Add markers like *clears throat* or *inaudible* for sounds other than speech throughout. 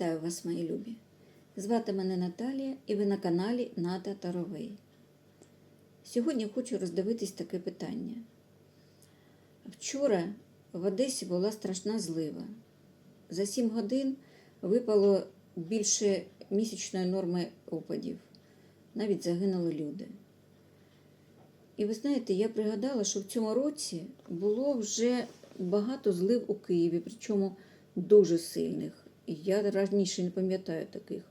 Вітаю вас, мої любі! Звати мене Наталія і ви на каналі Ната Таровей. Сьогодні хочу роздивитись таке питання. Вчора в Одесі була страшна злива. За 7 годин випало більше місячної норми опадів. Навіть загинули люди. І ви знаєте, я пригадала, що в цьому році було вже багато злив у Києві, причому дуже сильних. І я раніше не пам'ятаю таких.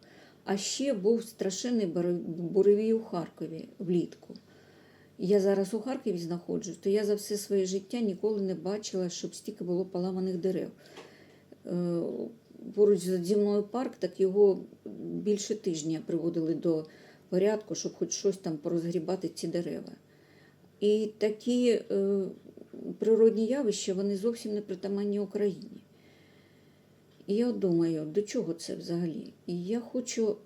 А ще був страшенний буревій у Харкові влітку. Я зараз у Харкові знаходжусь, то я за все своє життя ніколи не бачила, щоб стільки було поламаних дерев. Е, Поруч зі мною парк, так його більше тижня приводили до порядку, щоб хоч щось там порозгрібати ці дерева. І такі е, природні явища вони зовсім не притаманні Україні. І я думаю, до чого це взагалі? І я хочу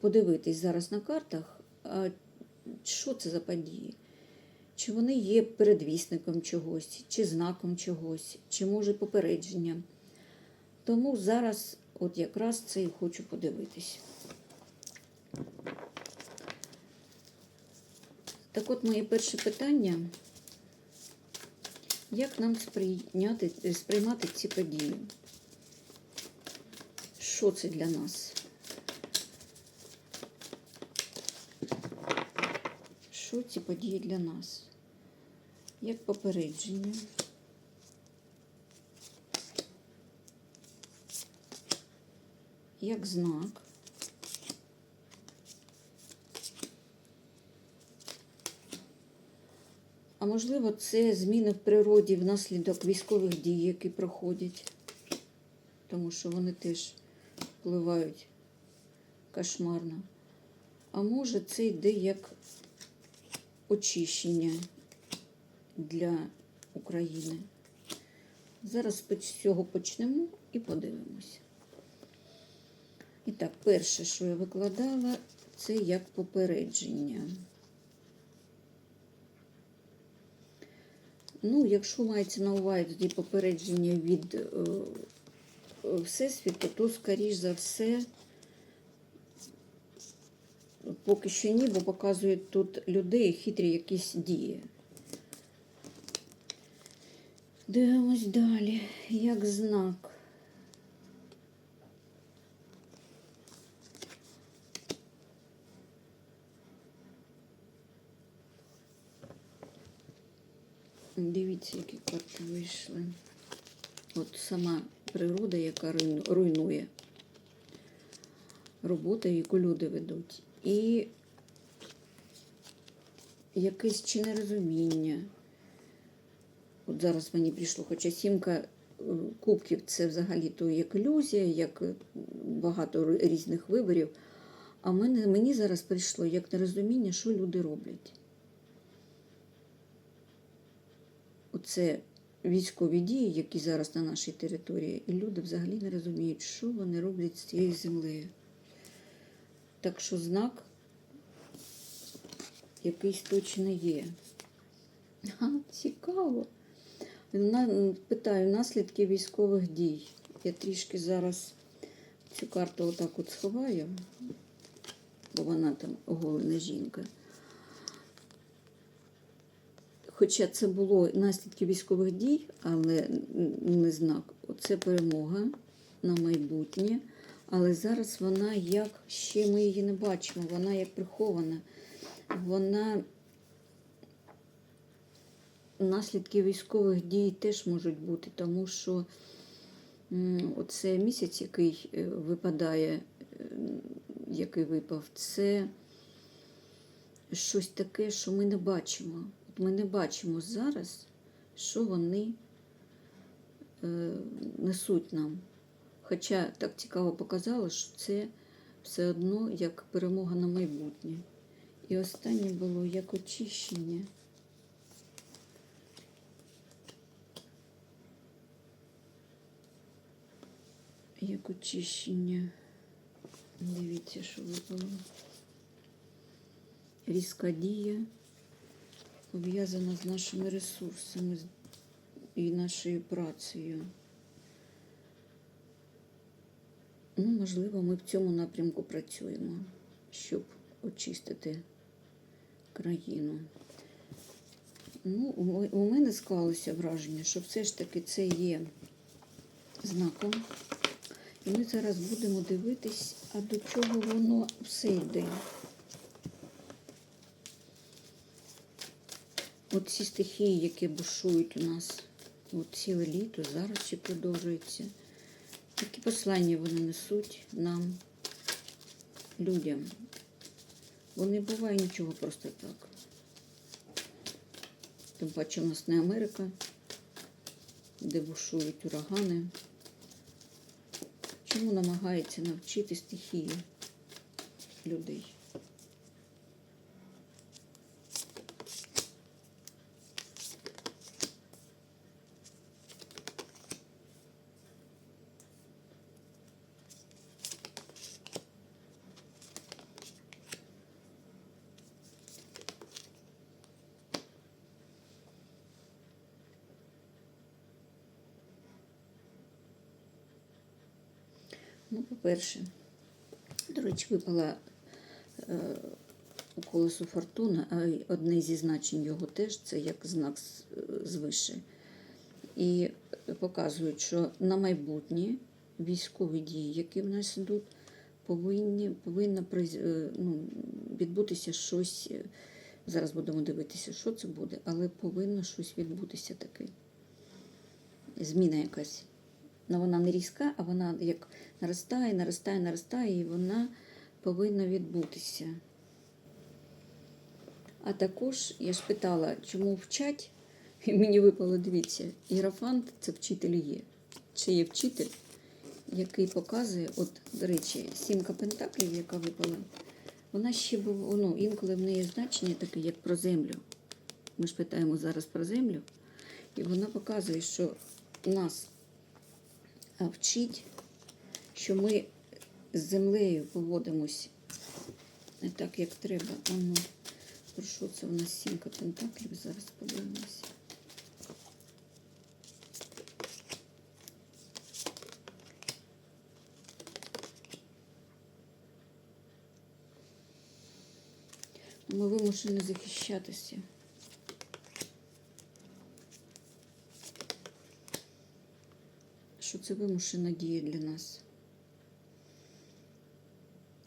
подивитись зараз на картах, а що це за події? Чи вони є передвісником чогось, чи знаком чогось, чи може попередженням. Тому зараз от якраз це і хочу подивитись. Так от моє перше питання. Як нам сприйняти, сприймати ці події? Що це для нас? Що ці події для нас? Як попередження? Як знак? А можливо, це зміни в природі внаслідок військових дій, які проходять, тому що вони теж впливають кошмарно. А може, це йде як очищення для України. Зараз з цього почнемо і подивимося. І так, перше, що я викладала, це як попередження. Ну, якщо мається на увазі попередження від е, е, Всесвіту, то, скоріш за все, поки що ні, бо показують тут людей хитрі якісь дії. Дивимось далі, як знак. Дивіться, які карти вийшли. От сама природа, яка руйнує робота, яку люди ведуть. І якесь чи нерозуміння. От зараз мені прийшло, хоча сімка е, кубків це взагалі то як ілюзія, як е, багато різних виборів. А мене, мені зараз прийшло як нерозуміння, що люди роблять. Оце військові дії, які зараз на нашій території, і люди взагалі не розуміють, що вони роблять з цією землею. Так що знак якийсь точно є. А, цікаво. Питаю наслідки військових дій. Я трішки зараз цю карту отак от сховаю, бо вона там оголена жінка. Хоча це було наслідки військових дій, але не знак. Оце перемога на майбутнє. Але зараз вона як ще ми її не бачимо, вона як прихована. Вона наслідки військових дій теж можуть бути, тому що оце місяць, який е, випадає, е, який випав, це щось таке, що ми не бачимо. Ми не бачимо зараз, що вони е, несуть нам. Хоча так цікаво показало, що це все одно як перемога на майбутнє. І останнє було як очищення. Як очищення. Дивіться, що випало. Різка дія пов'язана з нашими ресурсами і нашою працею. Ну, можливо, ми в цьому напрямку працюємо, щоб очистити країну. Ну, у мене склалося враження, що все ж таки це є знаком. І ми зараз будемо дивитись, а до чого воно все йде. От ці стихії, які бушують у нас от ціле літо, зараз ще продовжуються. Які послання вони несуть нам, людям. Бо не буває нічого просто так. Тим паче у нас не Америка, де бушують урагани. Чому намагається навчити стихії людей? Ну, по-перше, до речі, випала е, у колесу фортуна, а одне зі значень його теж це як знак звише. І показують, що на майбутнє військові дії, які в нас йдуть, повинні, повинно е, ну, відбутися щось. е, Зараз будемо дивитися, що це буде, але повинно щось відбутися таке. Зміна якась. Ну, вона не різка, а вона як наростає, наростає, наростає, і вона повинна відбутися. А також я ж питала, чому вчать, і мені випало, дивіться, Іерофант це вчитель є. Чи є вчитель, який показує, от, до речі, сімка пентаклів, яка випала, вона ще був, ну, інколи в неї значення таке, як про землю. Ми ж питаємо зараз про землю, і вона показує, що нас а, вчить, що ми з землею поводимось не так, як треба. А ну, про що це у нас сімка пентаклів? Зараз подивимося. Ми вимушені захищатися. Що це вимушена дія для нас.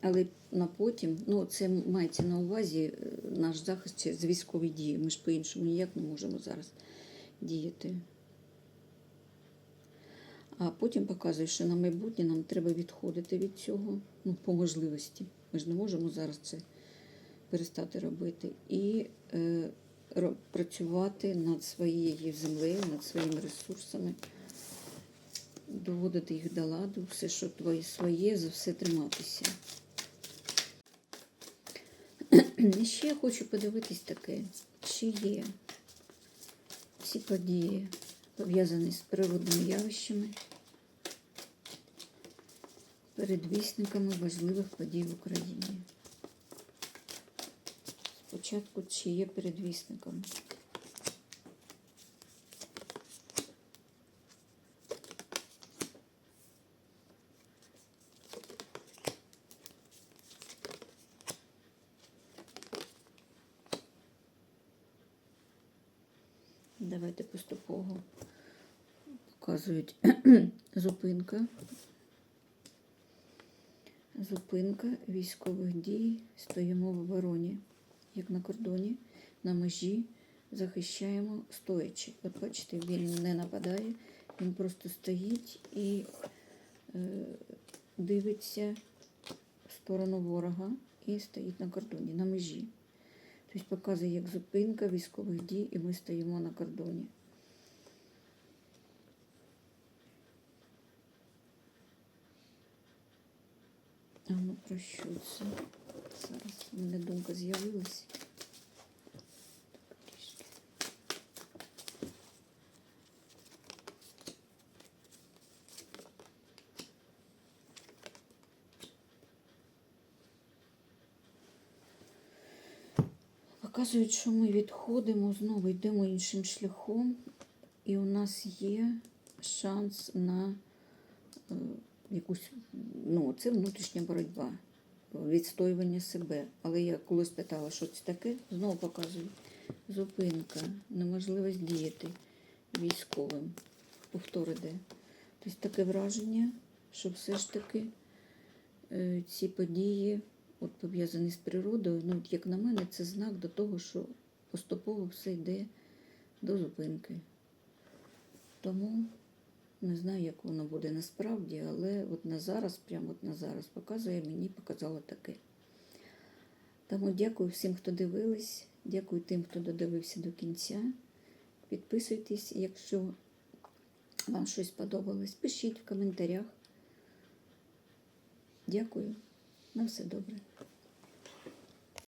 Але на потім, ну це мається на увазі е, наш захист через військові дії. Ми ж по-іншому ніяк не можемо зараз діяти. А потім показує, що на майбутнє нам треба відходити від цього, ну, по можливості. Ми ж не можемо зараз це перестати робити. І е, працювати над своєю землею, над своїми ресурсами, доводити їх до ладу, все, що твоє своє, за все триматися. *clears throat* І ще я хочу подивитись таке, чи є ці події пов'язані з природними явищами, передвісниками важливих подій в Україні. Спочатку, чи є передвісником. Давайте поступово показують *clears throat* зупинка. Зупинка військових дій. Стоїмо в обороні, як на кордоні, на межі, захищаємо стоячи. От бачите, він не нападає, він просто стоїть і е, дивиться в сторону ворога і стоїть на кордоні, на межі. Тобто показує як зупинка військових дій, і ми стоїмо на кордоні. А ну про що це? Зараз у мене думка з'явилась. Показують, що ми відходимо, знову йдемо іншим шляхом, і у нас є шанс на е, якусь, ну, це внутрішня боротьба, відстоювання себе. Але я колись питала, що це таке, знову показую. Зупинка, неможливість діяти військовим. Повтор іде. Тобто таке враження, що все ж таки е, ці події, от пов'язані з природою, ну, от як на мене, це знак до того, що поступово все йде до зупинки. Тому не знаю, як воно буде насправді, але от на зараз, прямо от на зараз показує, мені показало таке. Тому дякую всім, хто дивились, дякую тим, хто додивився до кінця. Підписуйтесь, якщо вам щось сподобалось, пишіть в коментарях. Дякую. На все добре.